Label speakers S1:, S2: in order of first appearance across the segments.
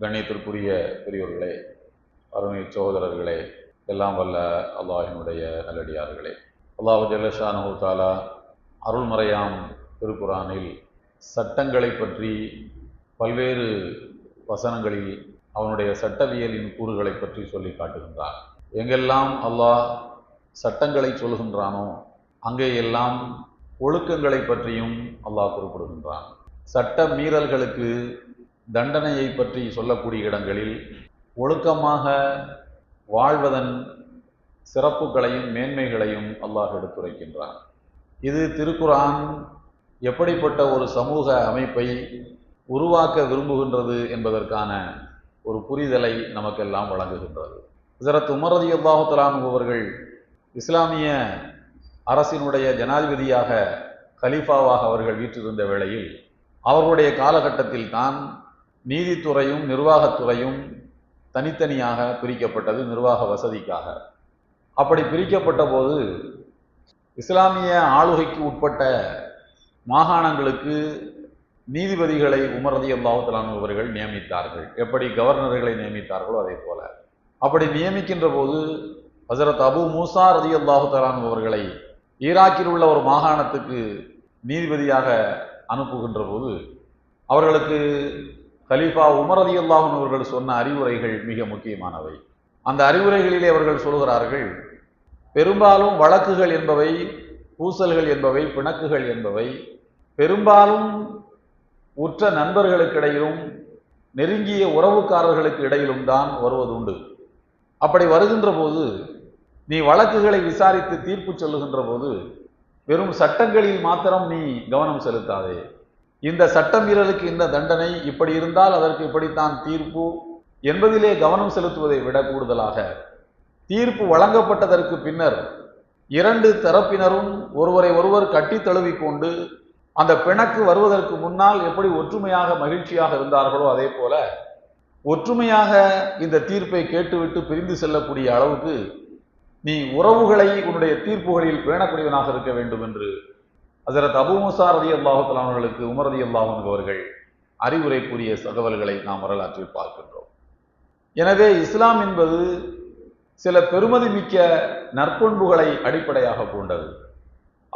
S1: கண்ணியத்திற்குரிய பெரியோர்களே அருமை சகோதரர்களே எல்லாம் வல்ல அல்லாஹினுடைய நல்லடியார்களே. அல்லாஹு ஜல்லஷானு தாலா அருள்மறையாம் திருக்குரானில் சட்டங்களை பற்றி பல்வேறு வசனங்களில் அவனுடைய சட்டவியலின் கூறுகளை பற்றி சொல்லி காட்டுகின்றான். எங்கெல்லாம் அல்லாஹ் சட்டங்களை சொல்கின்றானோ அங்கேயெல்லாம் ஒழுக்கங்களை பற்றியும் அல்லாஹ் குறிப்பிடுகின்றான். சட்ட மீறல்களுக்கு தண்டனையை பற்றி சொல்லக்கூடிய இடங்களில் ஒழுக்கமாக வாழ்வதன் சிறப்புகளையும் மேன்மைகளையும் அல்லாஹ் எடுத்துரைக்கின்றான். இது திருக்குரான் எப்படிப்பட்ட ஒரு சமூக அமைப்பை உருவாக்க விரும்புகின்றது என்பதற்கான ஒரு புரிதலை நமக்கெல்லாம் வழங்குகின்றது. ஹசரத் உமரதி அல்லாஹுத்தலான் அவர்கள் இஸ்லாமிய அரசினுடைய ஜனாதிபதியாக கலீஃபாவாக அவர்கள் வீற்றிருந்த வேளையில் அவர்களுடைய காலகட்டத்தில் தான் நீதித்துறையும் நிர்வாகத்துறையும் தனித்தனியாக பிரிக்கப்பட்டது நிர்வாக வசதிக்காக. அப்படி பிரிக்கப்பட்ட போது இஸ்லாமிய ஆளுகைக்கு உட்பட்ட மாகாணங்களுக்கு நீதிபதிகளை உமரதி அல்லாஹுத்தலான் அவர்கள் நியமித்தார்கள். எப்படி கவர்னர்களை நியமித்தார்களோ அதே போல. அப்படி நியமிக்கின்ற போது ஹசரத் அபு மூசா ரதி அல்லாஹுத்தலான் அவர்களை ஈராக்கில் உள்ள ஒரு மாகாணத்துக்கு நீதிபதியாக அனுப்புகின்ற போது அவர்களுக்கு கலீஃபா உமரதி அல்லாஹன் அவர்கள் சொன்ன அறிவுரைகள் மிக முக்கியமானவை. அந்த அறிவுரைகளிலே அவர்கள் சொல்கிறார்கள் பெரும்பாலும் வழக்குகள் என்பவை பூசல்கள் என்பவை பிணக்குகள் என்பவை பெரும்பாலும் உற்ற நண்பர்களுக்கிடையிலும் நெருங்கிய உறவுக்காரர்களுக்கு இடையிலும் தான் வருவதுண்டு. அப்படி வருகின்ற போது நீ வழக்குகளை விசாரித்து தீர்ப்பு சொல்லுகின்ற போது வெறும் சட்டங்களில் மாத்திரம் நீ கவனம் செலுத்தாதே. இந்த சட்ட மீறலுக்கு இந்த தண்டனை இப்படி இருந்தால் அதற்கு இப்படித்தான் தீர்ப்பு என்பதிலே கவனம் செலுத்துவதை விட கூடுதலாக தீர்ப்பு வழங்கப்பட்டதற்கு பின்னர் இரண்டு தரப்பினரும் ஒருவரை ஒருவர் கட்டி தழுவிக்கொண்டு அந்த பிணக்கு வருவதற்கு முன்னால் எப்படி ஒற்றுமையாக மகிழ்ச்சியாக இருந்தார்களோ அதே போல ஒற்றுமையாக இந்த தீர்ப்பை கேட்டுவிட்டு பிரிந்து செல்லக்கூடிய அளவுக்கு நீ உறவுகளை உன்னுடைய தீர்ப்புகளில் பேணக்கூடியவனாக இருக்க வேண்டும் என்று ஹசரத் அபு முசா ரதி அல்லாஹுத்தலாம் அவர்களுக்கு உமர் ரதி அல்லாஹன் அவர்கள் அறிவுரை கூறிய தகவல்களை நாம் வரலாற்றில் பார்க்கின்றோம். எனவே இஸ்லாம் என்பது சில பெருமதி மிக்க நற்பண்புகளை அடிப்படையாக கொண்டது.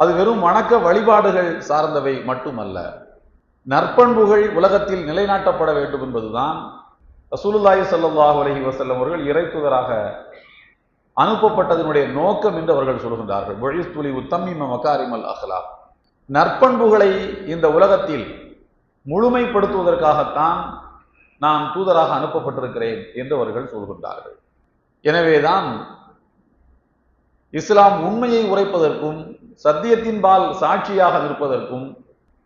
S1: அது வெறும் வணக்க வழிபாடுகள் சார்ந்தவை மட்டுமல்ல நற்பண்புகள் உலகத்தில் நிலைநாட்டப்பட வேண்டும் என்பதுதான் ரசூலுல்லாஹி சல்லாஹ் அலஹி வசல்லம் அவர்கள் இறைத்துதராக அனுப்பப்பட்டதனுடைய நோக்கம் என்று அவர்கள் சொல்கின்றார்கள். ஒழிஸ்துலி உத்தம்மிம மக்காரிமல் அஹ்லாக். நற்பண்புகளை இந்த உலகத்தில் முழுமைப்படுத்துவதற்காகத்தான் நான் தூதராக அனுப்பப்பட்டிருக்கிறேன் என்று அவர்கள் சொல்கின்றார்கள். எனவேதான் இஸ்லாம் உண்மையை உரைப்பதற்கும் சத்தியத்தின்பால் சாட்சியாக நிற்பதற்கும்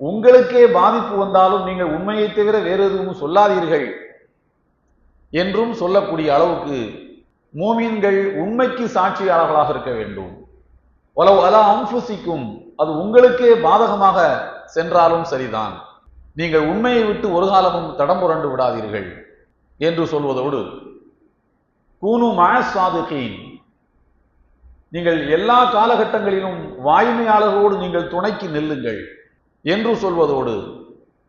S1: உங்களுக்கே பாதிப்பு வந்தாலும் நீங்கள் உண்மையை தவிர வேறு எதுவும் சொல்லாதீர்கள் என்றும் சொல்லக்கூடிய அளவுக்கு மூமீன்கள் உண்மைக்கு சாட்சியாளர்களாக இருக்க வேண்டும். உலவு அலா அம்புசிக்கும் அது உங்களுக்கே பாதகமாக சென்றாலும் சரிதான். நீங்கள் உண்மையை விட்டு ஒரு காலமும் தடம் புரண்டு விடாதீர்கள் என்று சொல்வதோடு கூனு மாசாதுகீன் நீங்கள் எல்லா காலகட்டங்களிலும் வாய்மையாளர்களோடு நீங்கள் துணைக்கு நெல்லுங்கள் என்று சொல்வதோடு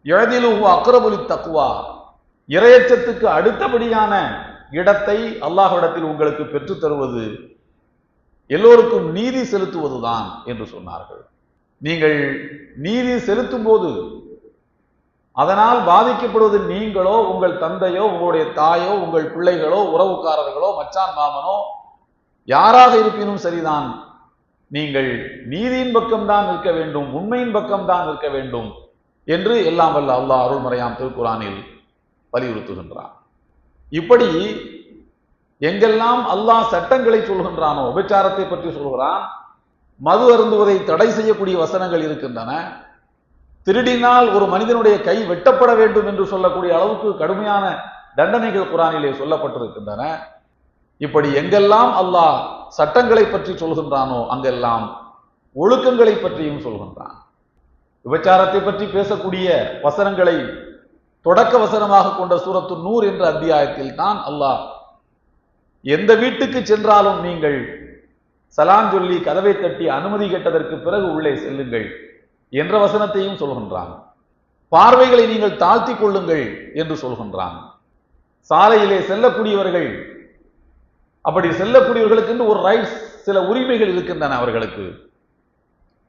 S1: எழுதிலுகு அக்ரபுலி தக்குவா இரையச்சத்துக்கு அடுத்தபடியான இடத்தை அல்லாஹ்விடத்தில் உங்களுக்கு பெற்றுத்தருவது எல்லோருக்கும் நீதி செலுத்துவதுதான் என்று சொன்னார்கள். நீங்கள் நீதி செலுத்தும் போது அதனால் பாதிக்கப்படுவது நீங்களோ உங்கள் தந்தையோ உங்களுடைய தாயோ உங்கள் பிள்ளைகளோ உறவுக்காரர்களோ மச்சான் மாமனோ யாராக இருப்பினும் சரிதான். நீங்கள் நீதியின் பக்கம்தான் நிற்க வேண்டும் உண்மையின் பக்கம்தான் நிற்க வேண்டும் என்று எல்லாம் வல்ல அல்லாஹ் அருள்மறையாம் திருக்குறானில் வலியுறுத்துகின்றான். இப்படி எங்கெல்லாம் அல்லாஹ் சட்டங்களை சொல்கின்றானோ உபச்சாரத்தை பற்றி சொல்கிறான் மது அருந்துவதை தடை செய்யக்கூடிய வசனங்கள் இருக்கின்றன. திருடினால் ஒரு மனிதனுடைய கை வெட்டப்பட வேண்டும் என்று சொல்லக்கூடிய அளவுக்கு கடுமையான தண்டனைகள் குரானிலே சொல்லப்பட்டிருக்கின்றன. இப்படி எங்கெல்லாம் அல்லாஹ் சட்டங்களை பற்றி சொல்கின்றானோ அங்கெல்லாம் ஒழுக்கங்களை பற்றியும் சொல்கின்றான். விபச்சாரத்தை பற்றி பேசக்கூடிய வசனங்களை தொடக்க வசனமாக கொண்ட சூரத்து நூர் என்ற அத்தியாயத்தில் தான் அல்லாஹ் எந்த வீட்டுக்கு சென்றாலும் நீங்கள் சலான் சொல்லி கதவை தட்டி அனுமதி கேட்டதற்கு பிறகு உள்ளே செல்லுங்கள் என்ற வசனத்தையும் சொல்கின்றான். பார்வைகளை நீங்கள் தாழ்த்தி கொள்ளுங்கள் என்று சொல்கின்றான். சாலையிலே செல்லக்கூடியவர்கள் அப்படி செல்லக்கூடியவர்களுக்கு என்று ஒரு ரைட்ஸ் சில உரிமைகள் இருக்கின்றன அவர்களுக்கு.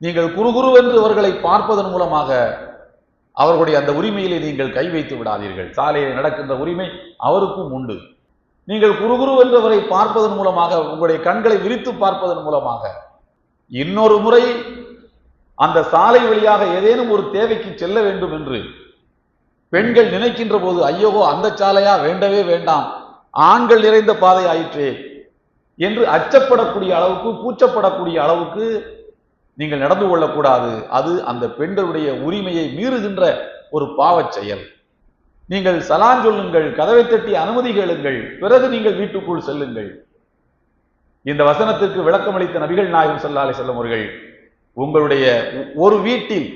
S1: நீங்கள் குறுகுருவென்று அவர்களை பார்ப்பதன் மூலமாக அவர்களுடைய அந்த உரிமையிலே நீங்கள் கை வைத்து விடாதீர்கள். சாலையில் நடக்கின்ற உரிமை அவருக்கும் உண்டு. நீங்கள் குருகுரு என்றவரை பார்ப்பதன் மூலமாக உங்களுடைய கண்களை விரித்து பார்ப்பதன் மூலமாக இன்னொரு முறை அந்த சாலை வழியாக ஏதேனும் ஒரு தேவைக்கு செல்ல வேண்டும் என்று பெண்கள் நினைக்கின்ற போது ஐயோ அந்த சாலையா? வேண்டவே வேண்டாம். ஆண்கள் நிறைந்த பாதை ஆயிற்றே என்று அச்சப்படக்கூடிய அளவுக்கு கூச்சப்படக்கூடிய அளவுக்கு நீங்கள் நடந்து கொள்ளக்கூடாது. அது அந்த பெண்களுடைய உரிமையை மீறுகின்ற ஒரு பாவச் செயல். நீங்கள் சலான் சொல்லுங்கள் கதவை தட்டி அனுமதி கேளுங்கள் பிறகு நீங்கள் வீட்டுக்குள் செல்லுங்கள். இந்த வசனத்திற்கு விளக்கமளித்த நபிகள் நாயகம் செல்லாலை செல்லும் அவர்கள் உங்களுடைய ஒரு வீட்டில்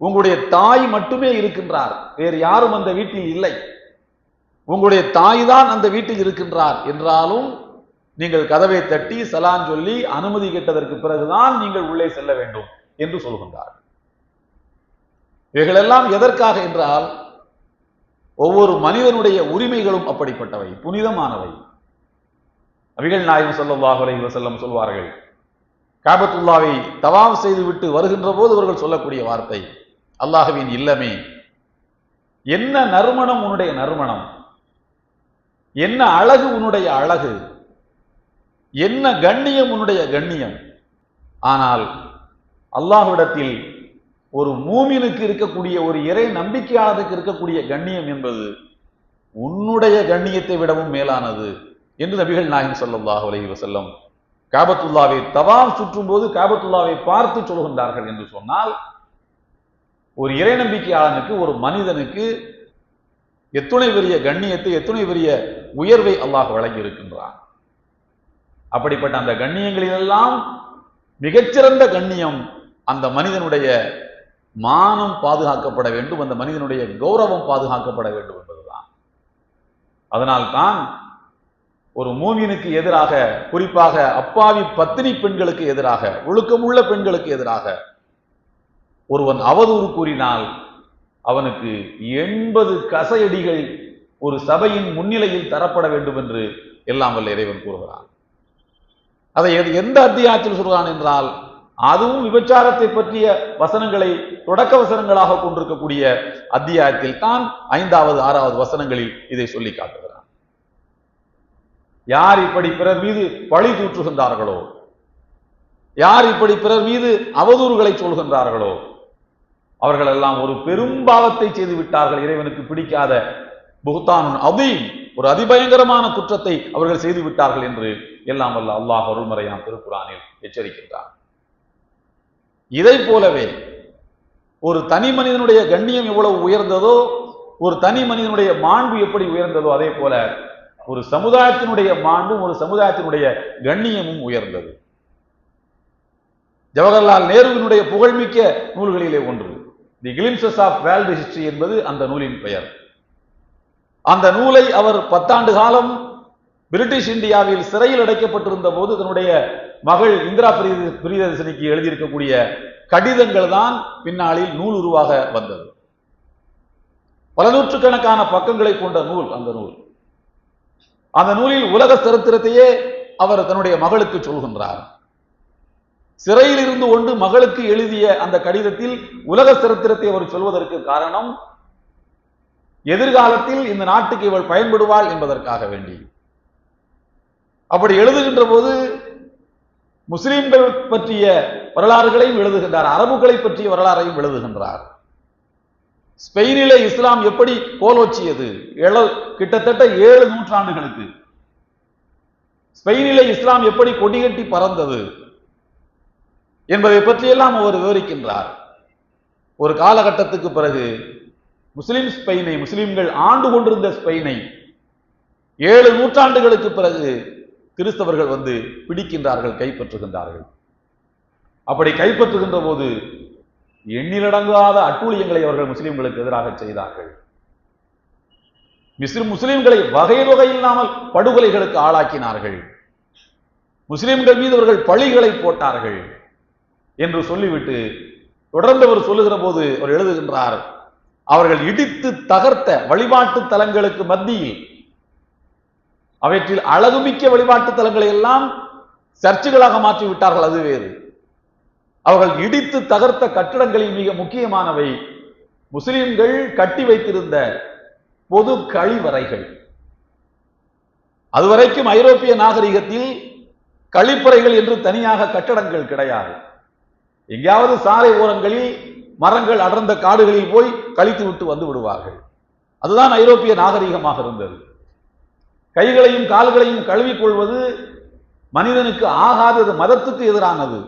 S1: உங்களுடைய தாய் மட்டுமே இருக்கின்றார் வேறு யாரும் அந்த வீட்டில் இல்லை. உங்களுடைய தாய் தான் அந்த வீட்டில் இருக்கின்றார் என்றாலும் நீங்கள் கதவை தட்டி சலான் சொல்லி அனுமதி கேட்டதற்கு பிறகுதான் நீங்கள் உள்ளே செல்ல வேண்டும் என்று சொல்கின்றார் இவைகளெல்லாம் எதற்காக என்றால் ஒவ்வொரு மனிதனுடைய உரிமைகளும் அப்படிப்பட்டவை புனிதமானவை. அவிகள் நாயகம் ஸல்லல்லாஹு அலைஹி வசல்லம் சொல்வார்கள் காபத்துல்லாவை தவாப் செய்துவிட்டு வருகின்ற போது அவர்கள் சொல்லக்கூடிய வார்த்தை அல்லாஹுவின் இல்லமே. என்ன நறுமணம் உன்னுடைய நறுமணம்? என்ன அழகு உன்னுடைய அழகு? என்ன கண்ணியம் உன்னுடைய கண்ணியம்? ஆனால் அல்லாஹ்விடத்தில் ஒரு மூமினுக்கு இருக்கக்கூடிய ஒரு இறை நம்பிக்கையாளருக்கு இருக்கக்கூடிய கண்ணியம் என்பது உன்னுடைய கண்ணியத்தை விடவும் மேலானது என்று நபிகள் நாயகம் சொல்லல்லாஹ் அலஹி வசல்லம் காபத்துல்லாவை தவாம் சுற்றும் போது காபத்துல்லாவை பார்த்து சொல்கின்றார்கள் என்று சொன்னால் ஒரு இறை நம்பிக்கையாளனுக்கு ஒரு மனிதனுக்கு எத்துணை பெரிய கண்ணியத்தை எத்துணை பெரிய உயர்வை அல்லாஹ் வழங்கி இருக்கின்றான் அப்படிப்பட்ட அந்த கண்ணியங்களிலெல்லாம் மிகச்சிறந்த கண்ணியம் அந்த மனிதனுடைய மானம் பாதுகாக்கப்பட வேண்டும் அந்த மனிதனுடைய கௌரவம் பாதுகாக்கப்பட வேண்டும் என்பதுதான். அதனால் தான் ஒரு மூமினுக்கு எதிராக குறிப்பாக அப்பாவி பத்தினி பெண்களுக்கு எதிராக ஒழுக்கமுள்ள பெண்களுக்கு எதிராக ஒருவன் அவதூறு கூறினால் அவனுக்கு எண்பது கசையடிகள் ஒரு சபையின் முன்னிலையில் தரப்பட வேண்டும் என்று எல்லாம் வல்ல இறைவன் கூறுகிறான். அதை எது- எந்த அத்தியாயத்தில் சொல்கிறான் என்றால் அதுவும் விபச்சாரத்தை பற்றிய வசனங்களை தொடக்க வசனங்களாக கொண்டிருக்கக்கூடிய அத்தியாயத்தில் தான் ஐந்தாவது ஆறாவது வசனங்களில் இதை சொல்லி காட்டுகிறான். யார் இப்படி பிறர் மீது பழி தூற்றுகின்றார்களோ? யார் இப்படி பிறர் மீது அவதூறுகளை சொல்கின்றார்களோ? அவர்கள் எல்லாம் ஒரு பெரும் பாவத்தை செய்து விட்டார்கள். இறைவனுக்கு பிடிக்காத புகுத்தானுன் அதீம் ஒரு அதிபயங்கரமான குற்றத்தை அவர்கள் செய்து விட்டார்கள் என்று எல்லாம் வல்ல அல்லாஹ் அருள்மறையான் திருக்குறானில் எச்சரிக்கின்றார் இதை போலவே ஒரு தனி மனிதனுடைய கண்ணியம் எவ்வளவு உயர்ந்ததோ ஒரு தனி மனிதனுடைய மாண்பு எப்படி உயர்ந்ததோ அதே போல ஒரு சமுதாயத்தினுடைய மாண்பும் ஒரு சமுதாயத்தினுடைய கண்ணியமும் உயர்ந்தது. ஜவஹர்லால் நேருவினுடைய புகழ்மிக்க நூல்களிலே ஒன்று the glimpses of world history என்பது அந்த நூலின் பெயர். அந்த நூலை அவர் பத்தாண்டு காலம் பிரிட்டிஷ் இந்தியாவில் சிறையில் அடைக்கப்பட்டிருந்த போது தன்னுடைய மகள் இந்திரா பிரிய பிரியதர்சனிக்கு எழுதியிருக்கக்கூடிய கடிதங்கள் தான் பின்னாளில் நூல் உருவாக வந்தது. பல நூற்றுக்கணக்கான பக்கங்களை கொண்ட நூல் அந்த நூல். அந்த நூலில் உலக சரித்திரத்தையே அவர் தன்னுடைய மகளுக்கு சொல்கின்றார். சிறையில் இருந்து கொண்டு மகளுக்கு எழுதிய அந்த கடிதத்தில் உலக சரித்திரத்தை அவர் சொல்வதற்கு காரணம் எதிர்காலத்தில் இந்த நாட்டுக்கு இவள் பயன்படுவாள் என்பதற்காக வேண்டி. அப்படி எழுதுகின்ற போது முஸ்லிம்கள் பற்றிய வரலாறுகளையும் எழுதுகின்றார் அரபுகளை பற்றிய வரலாறையும் எழுதுகின்றார். ஸ்பெயினிலே இஸ்லாம் எப்படி கோலோச்சியது கிட்டத்தட்ட ஏழு நூற்றாண்டுகளுக்கு. ஸ்பெயினிலே இஸ்லாம் எப்படி கொடிகட்டி பறந்தது என்பதை பற்றியெல்லாம் அவர் விவரிக்கின்றார். ஒரு காலகட்டத்துக்கு பிறகு முஸ்லிம் ஸ்பெயினை முஸ்லிம்கள் ஆண்டு கொண்டிருந்த ஸ்பெயினை ஏழு நூற்றாண்டுகளுக்கு பிறகு கிறிஸ்தவர்கள் வந்து பிடிக்கின்றார்கள் கைப்பற்றுகின்றார்கள். அப்படி கைப்பற்றுகின்ற போது எண்ணிலடங்காத அட்டூழியங்களை அவர்கள் முஸ்லிம்களுக்கு எதிராக செய்தார்கள். மிஸ்லிம் முஸ்லிம்களை வகை வகை இல்லாமல் படுகொலைகளுக்கு ஆளாக்கினார்கள். முஸ்லிம்கள் மீது அவர்கள் பழிகளை போட்டார்கள் என்று சொல்லிவிட்டு தொடர்ந்து அவர் சொல்லுகிற போது அவர் எழுதுகின்றார் அவர்கள் இடித்து தகர்த்த வழிபாட்டு தலங்களுக்கு மத்தியில் அவற்றில் அழகுமிக்க வழிபாட்டு தலங்களை எல்லாம் சர்ச்சுகளாக மாற்றி விட்டார்கள் அது வேறு. அவர்கள் இடித்து தகர்த்த கட்டடங்களில் மிக முக்கியமானவை முஸ்லிம்கள் கட்டி வைத்திருந்த பொது கழிவறைகள். அதுவரைக்கும் ஐரோப்பிய நாகரிகத்தில் கழிப்பறைகள் என்று தனியாக கட்டடங்கள் கிடையாது. எங்கேயாவது சாலை ஓரங்களில் மரங்கள் அடர்ந்த காடுகளில் போய் கழித்து விட்டு வந்து விடுவார்கள். அதுதான் ஐரோப்பிய நாகரிகமாக இருந்தது. கைகளையும் கால்களையும் கழுவிக் கொள்வது மனிதனுக்கு ஆகாதது மதத்துக்கு எதிரானது.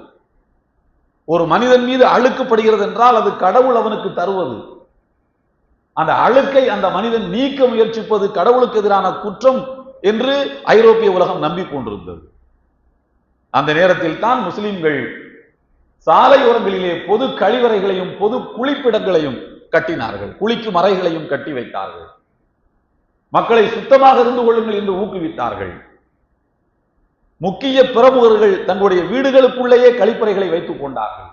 S1: ஒரு மனிதன் மீது அழுக்குப்படுகிறது என்றால் அது கடவுள் அவனுக்கு தருவது. அந்த அழுக்கை அந்த மனிதன் நீக்க முயற்சிப்பது கடவுளுக்கு எதிரான குற்றம் என்று ஐரோப்பிய உலகம் நம்பிக்கொண்டிருந்தது. அந்த நேரத்தில் தான் முஸ்லிம்கள் சாலையோரங்களிலே பொது கழிவறைகளையும் பொது குளிப்பிடங்களையும் கட்டினார்கள். குளிக்கும் அறைகளையும் கட்டி வைத்தார்கள். மக்களை சுத்தமாக இருந்து கொள்ளுங்கள் என்று ஊக்குவித்தார்கள். முக்கிய பிரமுகர்கள் தங்களுடைய வீடுகளுக்குள்ளேயே கழிப்பறைகளை வைத்துக் கொண்டார்கள்.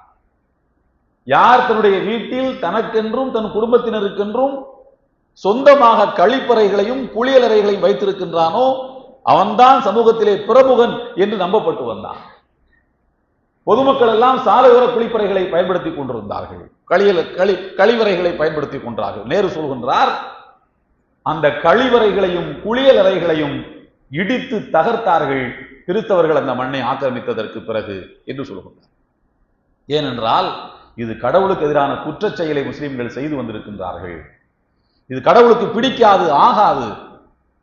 S1: யார் தன்னுடைய வீட்டில் தனக்கென்றும் தன் குடும்பத்தினருக்கென்றும் சொந்தமாக கழிப்பறைகளையும் குளியலறைகளையும் வைத்திருக்கின்றானோ அவன்தான் சமூகத்திலே பிரமுகன் என்று நம்பப்பட்டு வந்தான். பொதுமக்கள் எல்லாம் சாலையோர குளிப்பறைகளை பயன்படுத்திக் கொண்டிருந்தார்கள். கழியல களி கழிவறைகளை பயன்படுத்திக் கொண்டார்கள். நேரு சொல்கின்றார் அந்த கழிவறைகளையும் குளியலறைகளையும் இடித்து தகர்த்தார்கள் கிறிஸ்தவர்கள் அந்த மண்ணை ஆக்கிரமித்ததற்கு பிறகு என்று சொல்கின்றார் ஏனென்றால் இது கடவுளுக்கு எதிரான குற்றச் செயலை முஸ்லிம்கள் செய்து வந்திருக்கின்றார்கள். இது கடவுளுக்கு பிடிக்காது ஆகாது.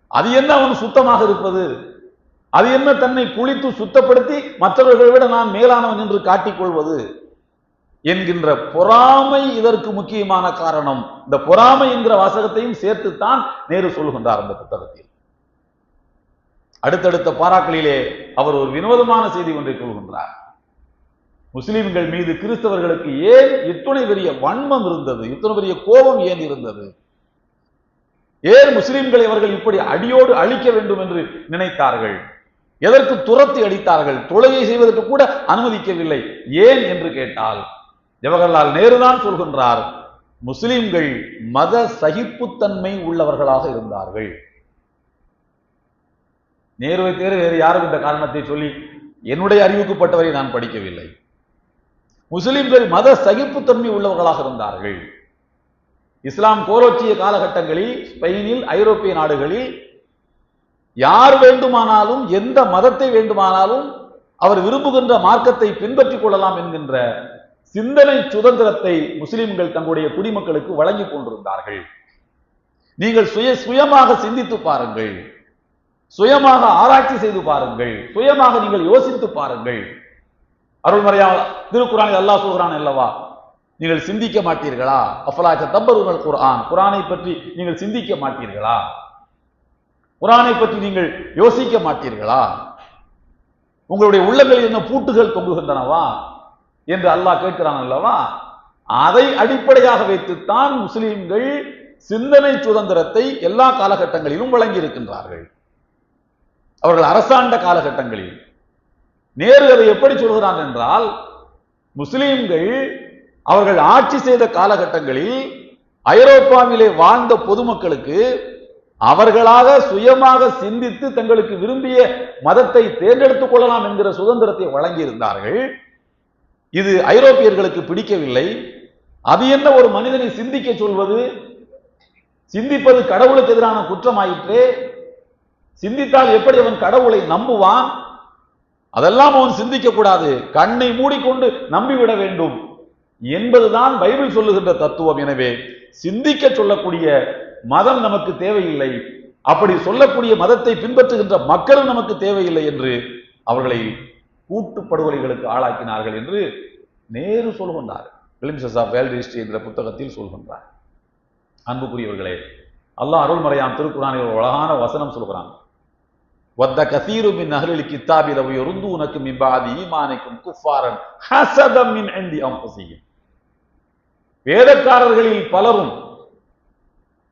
S1: அது என்ன அவன் சுத்தமாக இருப்பது? அது என்ன தன்னை குளித்து சுத்தப்படுத்தி மற்றவர்களை விட நான் மேலானவன் என்று காட்டிக்கொள்வது? என்கின்ற பொறாமை இதற்கு முக்கியமான காரணம். இந்த பொறாமை என்கிற வாசகத்தையும் சேர்த்துத்தான் நேரு சொல்கின்றார் அந்த புத்தகத்தில். அடுத்தடுத்த பாராக்களிலே அவர் ஒரு வினோதமான செய்தி ஒன்றை சொல்கின்றார். முஸ்லிம்கள் மீது கிறிஸ்தவர்களுக்கு ஏன் இத்துணை பெரிய வன்மம் இருந்தது? இத்தனை பெரிய கோபம் ஏன் இருந்தது? ஏன் முஸ்லிம்களை அவர்கள் இப்படி அடியோடு அழிக்க வேண்டும் என்று நினைத்தார்கள்? எதற்கு துரத்தி அடித்தார்கள்? தொழுகை செய்வதற்கு கூட அனுமதிக்கவில்லை. ஏன் என்று கேட்டால் ஜவஹர்லால் நேரு தான் சொல்கின்றார் முஸ்லிம்கள் மத சகிப்புத்தன்மை உள்ளவர்களாக இருந்தார்கள். நேருவை தேர் வேறு யாரும் இந்த காரணத்தை சொல்லி என்னுடைய அறிவுக்குப்பட்டவரை நான் படிக்கவில்லை. முஸ்லிம்கள் மத சகிப்புத்தன்மை உள்ளவர்களாக இருந்தார்கள். இஸ்லாம் கோலோச்சிய காலகட்டங்களில் ஸ்பெயினில் ஐரோப்பிய நாடுகளில் யார் வேண்டுமானாலும் எந்த மதத்தை வேண்டுமானாலும் அவர் விரும்புகின்ற மார்க்கத்தை பின்பற்றிக் கொள்ளலாம் என்கின்ற சிந்தனை சுதந்திரத்தை முஸ்லிம்கள் தங்களுடைய குடிமக்களுக்கு வழங்கிக் கொண்டிருந்தார்கள். நீங்கள் சுய சுயமாக சிந்தித்து பாருங்கள். சுயமாக ஆராய்ச்சி செய்து பாருங்கள். சுயமாக நீங்கள் யோசித்து பாருங்கள். அருள்மறையா திருக்குறானில் அல்லாஹ் சொல்கிறான் அல்லவா? நீங்கள் சிந்திக்க மாட்டீர்களா? அஃபலாச்ச தப்பருங்கள் குரான் குரானை பற்றி நீங்கள் சிந்திக்க மாட்டீர்களா? குரானை பற்றி நீங்கள் யோசிக்க மாட்டீர்களா? உங்களுடைய உள்ளங்களில் என்ன பூட்டுகள் தொங்குகின்றனவா? என்று அல்லாஹ் கேட்கிறான் அல்லவா? அதை அடிப்படையாக வைத்துத்தான் முஸ்லிம்கள் சிந்தனை சுதந்திரத்தை எல்லா காலகட்டங்களிலும் வழங்கி இருக்கின்றார்கள் அவர்கள் அரசாண்ட காலகட்டங்களில். நேரு அதை எப்படி சொல்கிறான் என்றால் முஸ்லிம்கள் அவர்கள் ஆட்சி செய்த காலகட்டங்களில் ஐரோப்பாவிலே வாழ்ந்த பொதுமக்களுக்கு அவர்களாக சுயமாக சிந்தித்து தங்களுக்கு விரும்பிய மதத்தை தேர்ந்தெடுத்துக் கொள்ளலாம் என்கிற சுதந்திரத்தை வழங்கியிருந்தார்கள். இது ஐரோப்பியர்களுக்கு பிடிக்கவில்லை. அது என்ன ஒரு மனிதனை சிந்திக்க சொல்வது? சிந்திப்பது கடவுளுக்கு எதிரான குற்றமாயிற்றே. சிந்தித்தால் எப்படி அவன் கடவுளை நம்புவான்? அதெல்லாம் அவன் சிந்திக்க கூடாது கண்ணை மூடிக்கொண்டு நம்பிவிட வேண்டும். என்பதுதான் பைபிள் சொல்லுகின்ற தத்துவம். எனவே சிந்திக்க சொல்லக்கூடிய மதம் நமக்கு தேவையில்லை. அப்படி சொல்லக்கூடிய மதத்தை பின்பற்றுகின்ற மக்களும் நமக்கு தேவையில்லை என்று அவர்களை கூட்டு படுகொலைகளுக்கு ஆளாக்கினார்கள் என்று நேரு சொல்கின்றார். பிலிம்சஸ் ஆஃப் வேல்ட் ஹிஸ்டரி என்ற புத்தகத்தில் சொல்கின்றார். அன்புக்குரியவர்களே அல்லாஹ் அருள்மறையாம் திருக்குறானில் ஒரு அழகான வசனம் சொல்கிறான். வத்த கசீரு மின் அஹ்லில் கித்தாபில் அவை இருந்து உனக்கு மிம்பாதி ஈமானைக்கும் குஃபாரன் ஹசதம் மின் எந்தி அன்ஃபுஸிஹிம். வேதக்காரர்களில் பலரும்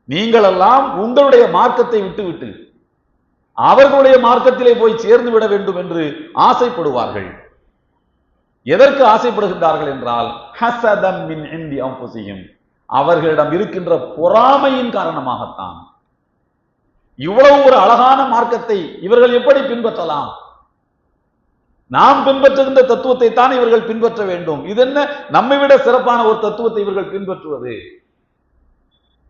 S1: நீங்களெல்லாம் உங்களுடைய மார்க்கத்தை விட்டுவிட்டு அவர்களுடைய மார்க்கத்திலே போய் சேர்ந்து விட வேண்டும் என்று ஆசைப்படுவார்கள். எதற்கு ஆசைப்படுகின்றார்கள் என்றால் ஹசதம் மின் இந்தி அம்புசியும். அவர்களிடம் இருக்கின்ற பொறாமையின் காரணமாகத்தான். இவ்வளவு ஒரு அழகான மார்க்கத்தை இவர்கள் எப்படி பின்பற்றலாம்? நாம் பின்பற்றுகின்ற தத்துவத்தை தான் இவர்கள் பின்பற்ற வேண்டும். இது என்ன? நம்மை விட சிறப்பான ஒரு தத்துவத்தை இவர்கள் பின்பற்றுவது.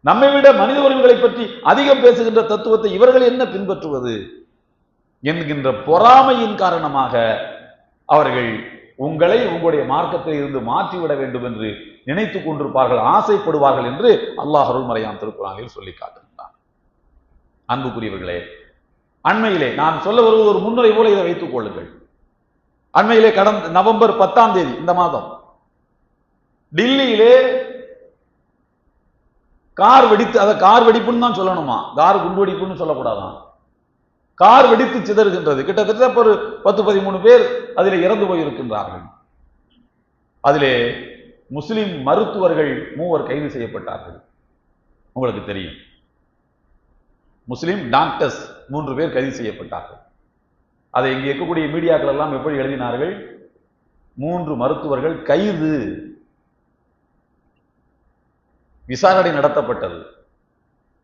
S1: நம்மை விட மனித உரிமைகளை பற்றி அதிகம் பேசுகின்ற தத்துவத்தை இவர்கள் என்ன பின்பற்றுவது என்கின்ற பொறாமையின் காரணமாக அவர்கள் உங்களை உங்களுடைய மார்க்கத்தில் இருந்து மாற்றிவிட வேண்டும் என்று நினைத்துக் கொண்டிருப்பார்கள் ஆசைப்படுவார்கள் என்று அல்லாஹ் அருள்மறையான் திருக்குறானில் சொல்லி காட்டுகின்றான். அன்புக்குரியவர்களே அண்மையிலே நான் சொல்ல வருவது ஒரு முன்னுரை போல இதை வைத்துக் கொள்ளுங்கள். அண்மையிலே கடந்த நவம்பர் பத்தாம் தேதி இந்த மாதம் டில்லியிலே கார் வெடித்து அதை கார் வெடிப்புன்னு தான் சொல்லணுமா? கார் குண்டு வெடிப்புன்னு சொல்லக்கூடாதான். கார் வெடித்து சிதறுகின்றது. கிட்டத்தட்ட ஒரு பத்து பதிமூணு பேர் அதில் இறந்து போயிருக்கின்றார்கள். அதிலே முஸ்லிம் மருத்துவர்கள் மூவர் கைது செய்யப்பட்டார்கள். உங்களுக்கு தெரியும். முஸ்லிம் டாக்டர்ஸ் மூன்று பேர் கைது செய்யப்பட்டார்கள். அதை இங்கே இருக்கக்கூடிய மீடியாக்கள் எல்லாம் எப்படி எழுதினார்கள்? மூன்று மருத்துவர்கள் கைது விசாரணை நடத்தப்பட்டது.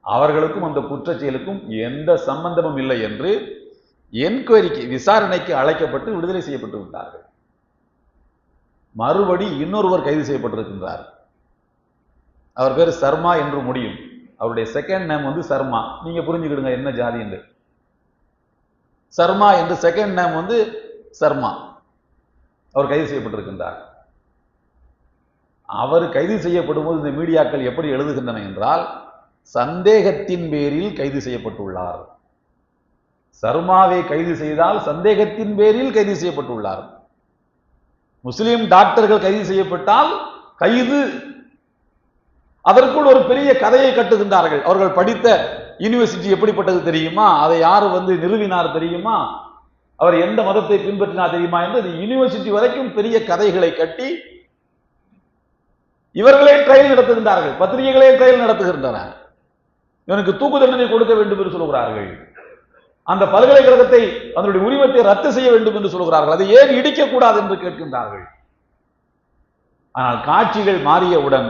S1: அவர்களுக்கும் அந்த குற்றச் செயலுக்கும் எந்த சம்பந்தமும் இல்லை என்று என்கொயரிக்கு விசாரணைக்கு அழைக்கப்பட்டு விடுதலை செய்யப்பட்டு விட்டார்கள். மறுபடி இன்னொருவர் கைது செய்யப்பட்டிருக்கின்றார். அவர் பேர் சர்மா என்று முடியும். அவருடைய செகண்ட் நேம் வந்து சர்மா. நீங்க புரிஞ்சுக்கிடுங்க என்ன ஜாதி என்று. சர்மா என்று செகண்ட் நேம் வந்து சர்மா. அவர் கைது செய்யப்பட்டிருக்கின்றார். அவர் கைது செய்யப்படும் போது இந்த மீடியாக்கள் எப்படி எழுதுகின்றன என்றால் சந்தேகத்தின் பேரில் கைது செய்யப்பட்டுள்ளார். சர்மாவை கைது செய்தால் சந்தேகத்தின் பேரில் கைது செய்யப்பட்டுள்ளார். முஸ்லிம் டாக்டர்கள் கைது செய்யப்பட்டால் கைது. அதற்குள் ஒரு பெரிய கதையை கட்டுகின்றார்கள். அவர்கள் படித்த யூனிவர்சிட்டி எப்படிப்பட்டது தெரியுமா? அதை யார் வந்து நிறுவினார் தெரியுமா? அவர் எந்த மதத்தை பின்பற்றினார் தெரியுமா? என்று யூனிவர்சிட்டி வரைக்கும் பெரிய கதைகளை கட்டி இவர்களே ட்ரையல் நடத்துகின்றார்கள் பத்திரிகைகளே ட்ரையல் நடத்துகின்றன இவனுக்கு தூக்கு தண்டனை கொடுக்க வேண்டும் என்று சொல்கிறார்கள். அந்த பல்கலைக்கழகத்தை அதனுடைய உரிமத்தை ரத்து செய்ய வேண்டும் என்று சொல்கிறார்கள். அதை ஏன் இடிக்கக்கூடாது என்று கேட்கின்றார்கள். ஆனால் காட்சிகள் மாறியவுடன்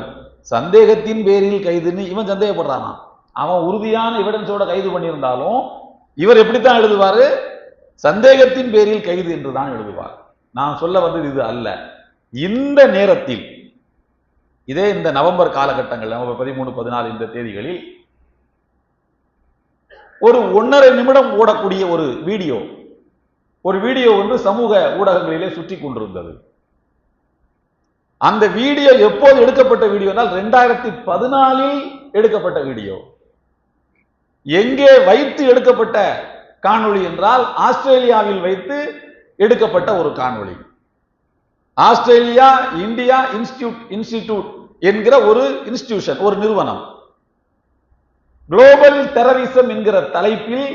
S1: சந்தேகத்தின் பேரில் கைதுன்னு இவன் சந்தேகப்படுறானா அவன் உறுதியான எவிடன்ஸோட கைது பண்ணியிருந்தாலும் இவர் எப்படித்தான் எழுதுவாரு? சந்தேகத்தின் பேரில் கைது என்று தான் எழுதுவார். நான் சொல்ல வந்தது இது அல்ல. இந்த நேரத்தில் இதே இந்த நவம்பர் காலகட்டங்கள் நவம்பர் பதிமூணு பதினாலு இந்த தேதிகளில் ஒரு ஒன்றரை நிமிடம் ஓடக்கூடிய ஒரு வீடியோ ஒரு வீடியோ வந்து சமூக ஊடகங்களிலே சுற்றி கொண்டிருந்தது. அந்த வீடியோ எப்போது எடுக்கப்பட்ட வீடியோ என்றால் ரெண்டாயிரத்தி பதினாலில் எடுக்கப்பட்ட வீடியோ. எங்கே வைத்து எடுக்கப்பட்ட காணொளி என்றால் ஆஸ்திரேலியாவில் வைத்து எடுக்கப்பட்ட ஒரு காணொளி. ஆஸ்திரேலியா இந்தியா இன்ஸ்டியூட் இன்ஸ்டிடியூட் என்கிற ஒரு இன்ஸ்டிடியூஷன் ஒரு நிறுவனம். குளோபல் டெரரிசம் என்கிற தலைப்பில்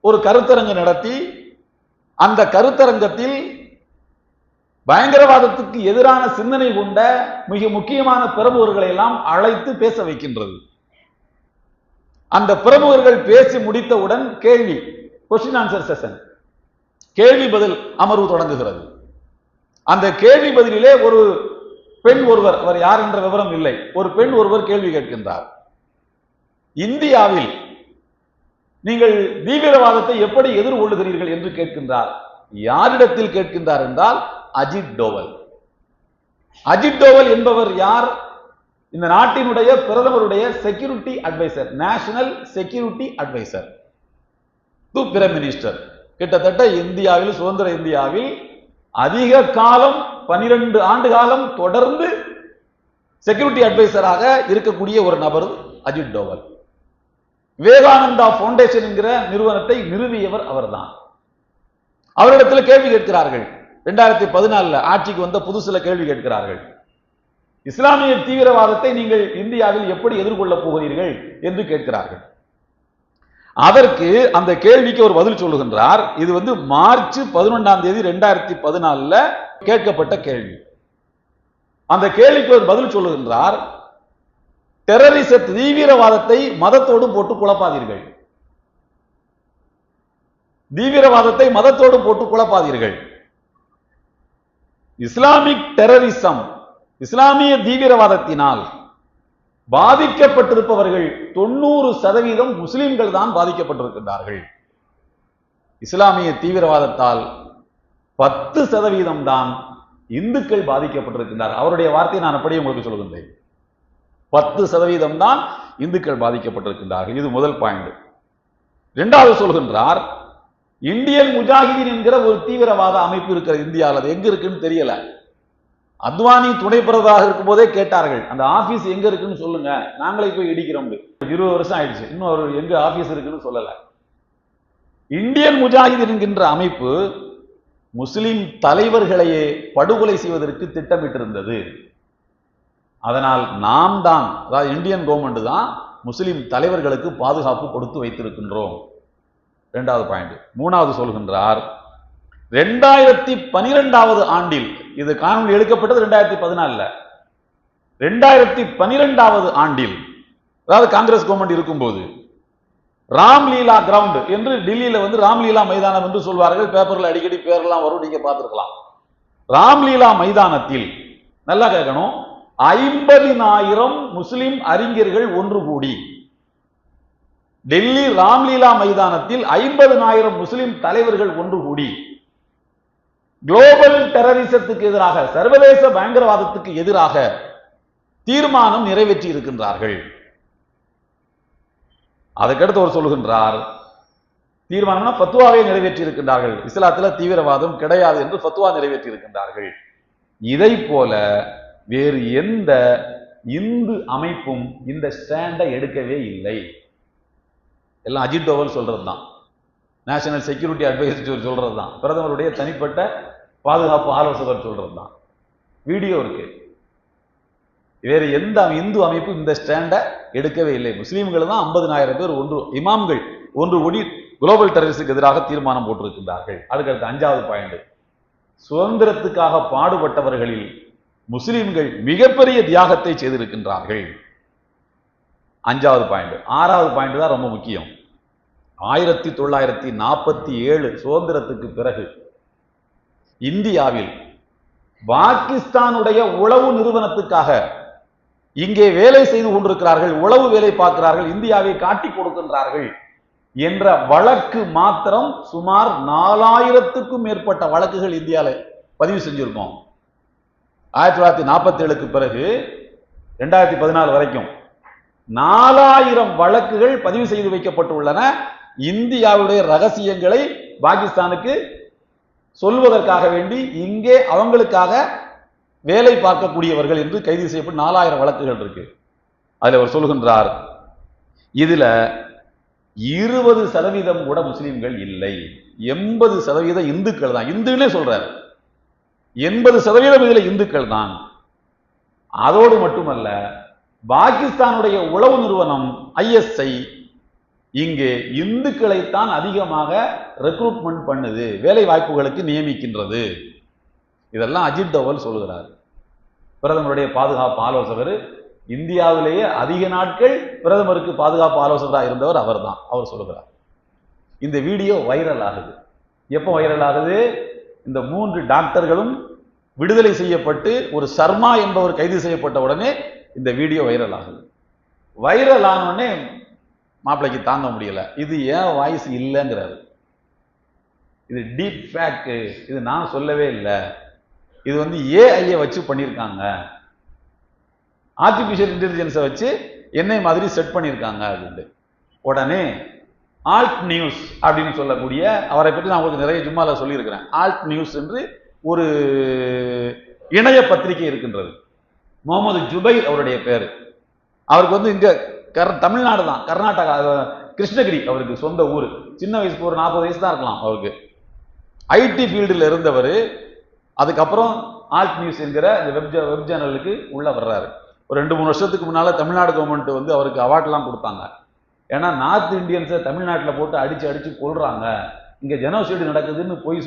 S1: ஒரு கருத்தரங்கு நடத்தி அந்த கருத்தரங்கத்தில் பயங்கரவாதத்துக்கு எதிரான சிந்தனை கொண்ட மிக முக்கியமான பிரமுகர்களை எல்லாம் அழைத்து பேச வைக்கின்றது. அந்த பிரமுகர்கள் பேசி முடித்தவுடன் கேள்வி கொஸ்டின் ஆன்சர் செஷன் கேள்வி பதில் அமர்வு தொடங்குகிறது. அந்த கேள்வி பதிலிலே ஒரு பெண் ஒருவர் அவர் யார் என்ற விவரம் இல்லை. ஒரு பெண் ஒருவர் கேள்வி கேட்கின்றார். இந்தியாவில் நீங்கள் தீவிரவாதத்தை எப்படி எதிர்கொள்ளுகிறீர்கள் என்று கேட்கின்றார். யாரிடத்தில் கேட்கின்றார் என்றால் அஜித் டோவல். அஜித் டோவல் என்பவர் யார்? இந்த நாட்டினுடைய பிரதமருடைய security adviser national security adviser to prime minister கிட்டத்தட்ட இந்தியாவில் சுதந்திர இந்தியாவில் அதிக காலம் பனிரெண்டு ஆண்டு காலம் தொடர்ந்து செக்யூரிட்டி அட்வைசராக இருக்கக்கூடிய ஒரு நபர் அஜித் டோவல். விவேகானந்தா பவுண்டேஷன் என்கிற நிறுவனத்தை நிறுவியவர் அவர்தான். அவரிடத்தில் கேள்வி கேட்கிறார்கள். இரண்டாயிரத்தி பதினாலுல ஆட்சிக்கு வந்த புதுசுல கேள்வி கேட்கிறார்கள். இஸ்லாமிய தீவிரவாதத்தை நீங்கள் இந்தியாவில் எப்படி எதிர்கொள்ளப் போகிறீர்கள் என்று கேட்கிறார்கள். அதற்கு அந்த கேள்விக்கு ஒரு பதில் சொல்லுகின்றார். இது வந்து மார்ச் பதினொன்றாம் தேதி ரெண்டாயிரத்தி பதினாலுல கேட்கப்பட்ட கேள்வி. அந்த கேள்விக்கு ஒரு பதில் சொல்லுகின்றார். டெரரிச தீவிரவாதத்தை மதத்தோடு போட்டு குழப்பாதீர்கள். தீவிரவாதத்தை மதத்தோடு போட்டு குழப்பாதீர்கள். இஸ்லாமிக் டெரரிசம் இஸ்லாமிய தீவிரவாதத்தினால் பாதிக்கப்பட்டிருப்பவர்கள் தொண்ணூறு சதவீதம் முஸ்லிம்கள் தான் பாதிக்கப்பட்டிருக்கின்றார்கள். இஸ்லாமிய தீவிரவாதத்தால் பத்து சதவீதம் தான் இந்துக்கள் பாதிக்கப்பட்டிருக்கின்றார். அவருடைய வார்த்தையை நான் அப்படியே உங்களுக்கு சொல்கின்றேன் பத்து சதவீதம் தான் இந்துக்கள் பாதிக்கப்பட்டிருக்கின்றார்கள். இது முதல் பாயிண்ட் இரண்டாவது சொல்கின்றார் இந்தியன் முஜாஹிதீன் என்கிற ஒரு தீவிரவாத அமைப்பு இருக்கிற இந்தியாவில். அது எங்க இருக்குன்னு தெரியல. அத்வானி துணை இருக்கும் போதே கேட்டார்கள் அந்த ஆபீஸ் எங்க இருக்குன்னு சொல்லுங்க. நாங்களே போய் இடிக்கிறோம். இருபது வருஷம் ஆயிடுச்சு. இன்னும் அவர் எங்க ஆபீஸ் இருக்குன்னு சொல்லல. இந்தியன் முஜாஹிதீன்கின்ற அமைப்பு முஸ்லிம் தலைவர்களையே படுகொலை செய்வதற்கு திட்டமிட்டிருந்தது. அதனால் நாம் தான் அதாவது இந்தியன் கவர்மெண்ட் தான் முஸ்லிம் தலைவர்களுக்கு பாதுகாப்பு கொடுத்து வைத்திருக்கின்றோம். இரண்டாவது பாயிண்ட் மூணாவது சொல்கின்றார் ரெண்டாயிரத்தி பனிரெண்டாவது ஆண்டில் இது காணொலி எடுக்கப்பட்டது ரெண்டாயிரத்தி பதினாலுல. ரெண்டாயிரத்தி பனிரெண்டாவது ஆண்டில் அதாவது காங்கிரஸ் கவர்மெண்ட் இருக்கும்போது ராம்லீலா கிரவுண்ட் என்று டெல்லியில வந்து ராம்லீலா மைதானம் என்று சொல்வார்கள். பேப்பர்ல அடிக்கடி பேரெல்லாம் வரும் நீங்க பார்த்துருக்கலாம். ராம்லீலா மைதானத்தில் நல்லா கேட்கணும் ஐம்பதினாயிரம் முஸ்லிம் அறிஞர்கள் ஒன்று கூடி டெல்லி ராம்லீலா மைதானத்தில் ஐம்பதினாயிரம் முஸ்லிம் தலைவர்கள் ஒன்று கூடி குளோபல் டெரரிசத்துக்கு எதிராக சர்வதேச பயங்கரவாதத்துக்கு எதிராக தீர்மானம் நிறைவேற்றி இருக்கின்றார்கள். அதுக்கடுத்து அவர் சொல்லுகின்றார் தீர்மானம்னா பத்துவாவை நிறைவேற்றி இருக்கின்றார்கள். இஸ்லாத்துல தீவிரவாதம் கிடையாது என்று பத்துவா நிறைவேற்றி இருக்கின்றார்கள். இதை போல வேறு எந்த இந்து அமைப்பும் இந்த ஸ்டாண்டை எடுக்கவே இல்லை. எல்லாம் அஜித் டோவல் சொல்றது தான் நேஷனல் செக்யூரிட்டி அட்வைசர் சொல்றது தான் பிரதமருடைய தனிப்பட்ட பாதுகாப்பு ஆலோசகர் சொல்றது தான் வீடியோ இருக்கு. வேறு எந்த இந்து அமைப்பு இந்த ஸ்டாண்டை எடுக்கவே இல்லை. முஸ்லீம்கள் தான் ஐம்பதினாயிரம் பேர் ஒன்று இமாம்கள் ஒன்று ஒடி குளோபல் டெரரிஸ்டுக்கு எதிராக தீர்மானம் போட்டிருக்கின்றார்கள். அதுக்கடுத்து அஞ்சாவது பாயிண்ட் சுதந்திரத்துக்காக பாடுபட்டவர்களில் முஸ்லிம்கள் மிகப்பெரிய தியாகத்தை செய்திருக்கின்றார்கள். அஞ்சாவது பாயிண்ட் ஆறாவது பாயிண்ட் தான் ரொம்ப முக்கியம். ஆயிரத்தி தொள்ளாயிரத்தி நாற்பத்தி ஏழு சுதந்திரத்துக்கு பிறகு இந்தியாவில் பாகிஸ்தானுடைய உளவு நிறுவனத்துக்காக இங்கே வேலை செய்து கொண்டிருக்கிறார்கள் உளவு வேலை பார்க்கிறார்கள் இந்தியாவை காட்டி கொடுக்கின்றார்கள் என்ற வழக்கு மாத்திரம் சுமார் நாலாயிரத்துக்கும் மேற்பட்ட வழக்குகள் இந்தியாவில் பதிவு செஞ்சிருக்கோம். ஆயிரத்தி தொள்ளாயிரத்தி நாற்பத்தி ஏழுக்கு பிறகு ரெண்டாயிரத்தி பதினாலு வரைக்கும் நாலாயிரம் வழக்குகள் பதிவு செய்து வைக்கப்பட்டுள்ளன. இந்தியாவுடைய ரகசியங்களை பாகிஸ்தானுக்கு சொல்வதற்காக வேண்டி இங்கே அவங்களுக்காக வேலை பார்க்கக்கூடியவர்கள் என்று கைது செய்யப்பட்டு நாலாயிரம் வழக்குகள் இருக்கு. அதுல அவர் சொல்கின்றார் இதுல இருபது சதவீதம் கூட முஸ்லீம்கள் இல்லை. எண்பது சதவீதம் இந்துக்கள் தான். இந்துன்னே சொல்றார். எண்பது சதவீதம் இதுல இந்துக்கள் தான். அதோடு மட்டுமல்ல பாகிஸ்தானுடைய உளவு நிறுவனம் ஐஎஸ்ஐ இங்கே இந்துக்களைத்தான் அதிகமாக ரெக்ரூட்மெண்ட் பண்ணுது வேலை வாய்ப்புகளுக்கு நியமிக்கின்றது. இதெல்லாம் அஜித் தோவல் சொல்லுகிறார். பிரதமருடைய பாதுகாப்பு ஆலோசகர் இந்தியாவிலேயே அதிக நாட்கள் பிரதமருக்கு பாதுகாப்பு ஆலோசகராக இருந்தவர் அவர்தான் அவர் சொல்லுகிறார். இந்த வீடியோ வைரல் ஆகுது. எப்போ வைரல் ஆகுது? இந்த மூன்று டாக்டர்களும் விடுதலை செய்யப்பட்டு ஒரு சர்மா என்பவர் கைது செய்யப்பட்ட உடனே இந்த வீடியோ வைரல் ஆகுது. வைரல் ஆனோடனே மாப்பிள்ளைக்கு தாங்க முடியல. இது ஏன் வாய்ஸ் இல்லைங்கிறாரு. இது டீப் ஃபேக்கு இது நான் சொல்லவே இல்லை. இது வந்து ஏஐயை வச்சு பண்ணியிருக்காங்க ஆர்டிஃபிஷியல் இன்டெலிஜென்ஸை வச்சு என்னை மாதிரி செட் பண்ணியிருக்காங்க அப்படின்ட்டு. உடனே ஆல்ட் நியூஸ் அப்படின்னு சொல்லக்கூடிய அவரை பற்றி நான் உங்களுக்கு நிறைய ஜும்மாவில் சொல்லியிருக்கிறேன். ஆல்ட் நியூஸ் என்று ஒரு இணைய பத்திரிகை இருக்கின்றது. முகமது ஜுபைர் அவருடைய பேர். அவருக்கு வந்து இங்கே கர் தமிழ்நாடு தான். கர்நாடகா கிருஷ்ணகிரி அவருக்கு சொந்த ஊர். சின்ன வயசுக்கு ஒரு நாற்பது வயசு தான் இருக்கலாம் அவருக்கு. ஐடி ஃபீல்டில் இருந்தவர் அதுக்கப்புறம் ஆல்ட் நியூஸ் என்கிற இந்த வெப் வெப் சேனலுக்கு உள்ளே வர்றாரு. ஒரு ரெண்டு மூணு வருஷத்துக்கு முன்னால் தமிழ்நாடு கவர்மெண்ட் வந்து அவருக்கு அவார்ட்லாம் கொடுத்தாங்க. ஏன்னா நார்த் இந்தியன்ஸை தமிழ்நாட்டில் போட்டு அடித்து அடித்து கொள்கிறாங்க இங்கே ஜெனோசைடு நடக்குதுன்னு பொய்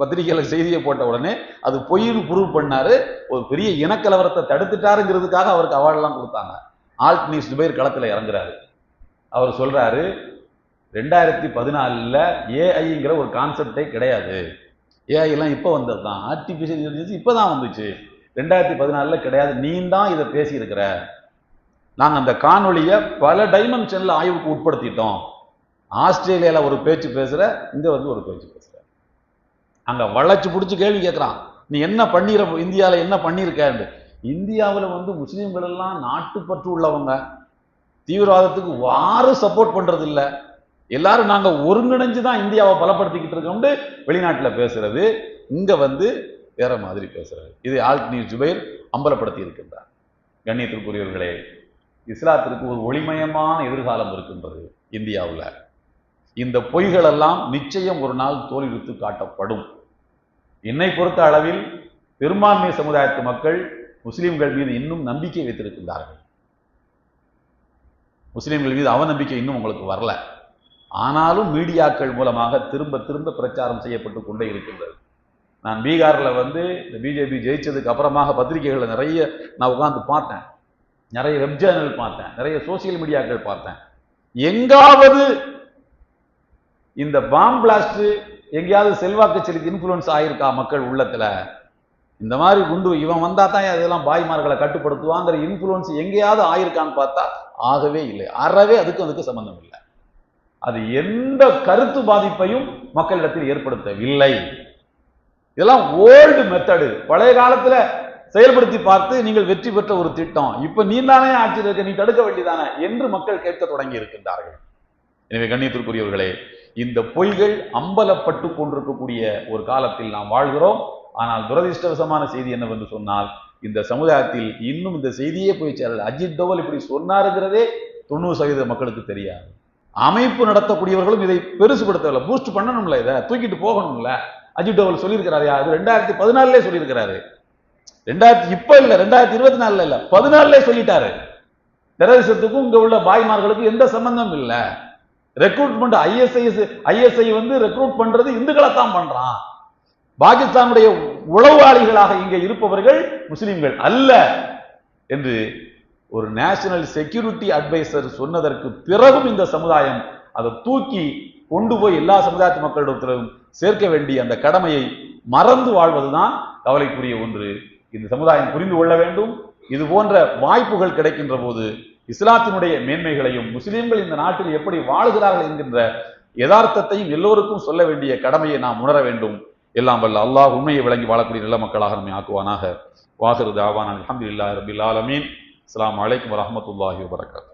S1: பத்திரிகையில் செய்தியை போட்ட உடனே அது பொய்னு ப்ரூவ் பண்ணார். ஒரு பெரிய இனக்கலவரத்தை தடுத்துட்டாருங்கிறதுக்காக அவருக்கு அவார்டெலாம் கொடுத்தாங்க. ஆல்ட்னி நியூஸ் களத்தில் இறங்குறாரு. அவர் சொல்கிறாரு ரெண்டாயிரத்தி பதினாலில் ஏஐங்கிற ஒரு கான்செப்டே கிடையாது. ஏஐ எல்லாம் இப்போ வந்தது தான் ஆர்டிஃபிஷியல் இன்டெலிஜென்ஸ் இப்போ தான் வந்துச்சு. ரெண்டாயிரத்தி பதினாலில் கிடையாது. நீ தான் இதை பேசியிருக்கிற. நாங்கள் அந்த காணொலியை பல டைமென்ஷனில் ஆய்வுக்கு உட்படுத்திட்டோம். ஆஸ்திரேலியாவில் ஒரு பேச்சு பேசுகிற இங்கே வந்து ஒரு பேச்சு பேசுகிற அங்கே வளைச்சு பிடிச்சி கேள்வி கேட்குறான் நீ என்ன பண்ணிடுற இந்தியாவில் என்ன பண்ணியிருக்கேன்னு இந்தியாவில் வந்து முஸ்லீம்கள் எல்லாம் நாட்டுப்பற்று உள்ளவங்க. தீவிரவாதத்துக்கு வாரு சப்போர்ட் பண்றது இல்லை எல்லாரும் நாங்க ஒருங்கிணைஞ்சு தான் இந்தியாவை பலப்படுத்திக்கிட்டு இருக்கோம்னு வெளிநாட்டில் பேசுறது. இங்க வந்து வேற மாதிரி பேசுறது இது ஆல்ட்னி ஜுபைர் அம்பலப்படுத்தி இருக்கின்றார். கண்ணியத்திற்குரியவர்களே இஸ்லாத்திற்கு ஒரு ஒளிமயமான எதிர்காலம் இருக்கின்றது இந்தியாவில். இந்த பொய்களெல்லாம் நிச்சயம் ஒரு நாள் தோல்வித்து காட்டப்படும். என்னை பொறுத்த அளவில் பெரும்பான்மை சமுதாயத்து மக்கள் முஸ்லிம்கள் மீது இன்னும் நம்பிக்கை வைத்திருக்கின்றார்கள். முஸ்லீம்கள் மீது அவநம்பிக்கை இன்னும் உங்களுக்கு வரல. ஆனாலும் மீடியாக்கள் மூலமாக திரும்ப திரும்ப பிரச்சாரம் செய்யப்பட்டு கொண்டே இருக்கின்றது. நான் பீகார்ல வந்து இந்த பிஜேபி ஜெயிச்சதுக்கு அப்புறமாக பத்திரிகைகளை நிறைய நான் உட்கார்ந்து பார்த்தேன். நிறைய வெப் சேனல் பார்த்தேன். நிறைய சோசியல் மீடியாக்கள் பார்த்தேன். எங்காவது இந்த பாம் பிளாஸ்ட் எங்கேயாவது செல்வாக்கு செலுத்தி இன்ஃப்ளூயன்ஸ் ஆயிருக்கா மக்கள் உள்ளத்துல? இந்த மாதிரி குண்டு இவன் வந்தா தான் இதெல்லாம் பாய்மார்களை கட்டுப்படுத்துவாங்கிற இன்ஃப்ளூயன்ஸ் எங்கேயாவது ஆயிருக்கான்னு பார்த்தா ஆகவே இல்லை. அறவே அதுக்கு அதுக்கு சம்பந்தம் இல்லை. அது எந்த கருத்து பாதிப்பையும் மக்களிடத்தில் ஏற்படுத்தவில்லை. இதெல்லாம் ஓல்டு மெத்தடு பழைய காலத்துல செயல்படுத்தி பார்த்து நீங்கள் வெற்றி பெற்ற ஒரு திட்டம். இப்ப நீ தானே ஆட்சியில் இருக்க நீ தடுக்க வேண்டியதானே என்று மக்கள் கேட்க தொடங்கி இருக்கின்றார்கள். எனவே கண்ணியத்திற்குரியவர்களே இந்த பொய்கள் அம்பலப்பட்டு கொண்டிருக்கக்கூடிய ஒரு காலத்தில் நாம் வாழ்கிறோம். ஆனால் துரதிர்ஷ்டவசமான செய்தி என்னவென்று சொன்னால் இந்த சமுதாயத்தில் இன்னும் இந்த செய்தியே போய் சேரல. அஜித் தோவல் இப்படி சொன்னாருங்கிறதே தொண்ணூறு சதவீத மக்களுக்கு தெரியாது. அமைப்பு நடத்தக்கூடியவர்களும் இதை பெருசுபடுத்தவில்லை. பூஸ்ட் பண்ணணும்ல இதை. தூக்கிட்டு போகணும்ல. அஜித் டோவல் சொல்லியிருக்கிறாரு அது ரெண்டாயிரத்தி பதினாலே சொல்லியிருக்கிறாரு. ரெண்டாயிரத்தி இப்ப இல்ல ரெண்டாயிரத்தி இருபத்தி நாலுல இல்ல பதினாலே சொல்லிட்டாரு. டெரரிசத்துக்கும் இங்க உள்ள பாய்மார்களுக்கும் எந்த சம்பந்தம் இல்ல. ரெக்ரூட்மெண்ட் ஐஎஸ்ஐஎஸ் ஐஎஸ்ஐ வந்து ரெக்ரூட் பண்றது இந்துக்களை தான் பண்றான். பாகிஸ்தானுடைய உளவாளிகளாக இங்கே இருப்பவர்கள் முஸ்லிம்கள் அல்ல என்று ஒரு நேஷனல் செக்யூரிட்டி அட்வைசர் சொன்னதற்கு பிறகும் இந்த சமுதாயம் அதை தூக்கி கொண்டு போய் எல்லா சமுதாயத்து மக்களிடத்திலும் சேர்க்க வேண்டிய அந்த கடமையை மறந்து வாழ்வதுதான் கவலைக்குரிய ஒன்று. இந்த சமுதாயம் புரிந்து கொள்ள வேண்டும். இது போன்ற வாய்ப்புகள் கிடைக்கின்ற போது இஸ்லாத்தினுடைய மேன்மைகளையும் முஸ்லிம்கள் இந்த நாட்டில் எப்படி வாழுகிறார்கள் என்கின்ற யதார்த்தத்தையும் எல்லோருக்கும் சொல்ல வேண்டிய கடமையை நாம் உணர வேண்டும். எல்லாம் வல்ல அல்லாஹ் உண்மையை விளங்கி வாழக்கூடிய நல்ல மக்களாக நம்மை ஆக்குவானாக. வாஹிரு தாவான் இல்லா ரபில் ஆலமீன். அஸ்லாம் வலைக்கம் வரமத்துல்லாஹி வரகாத்து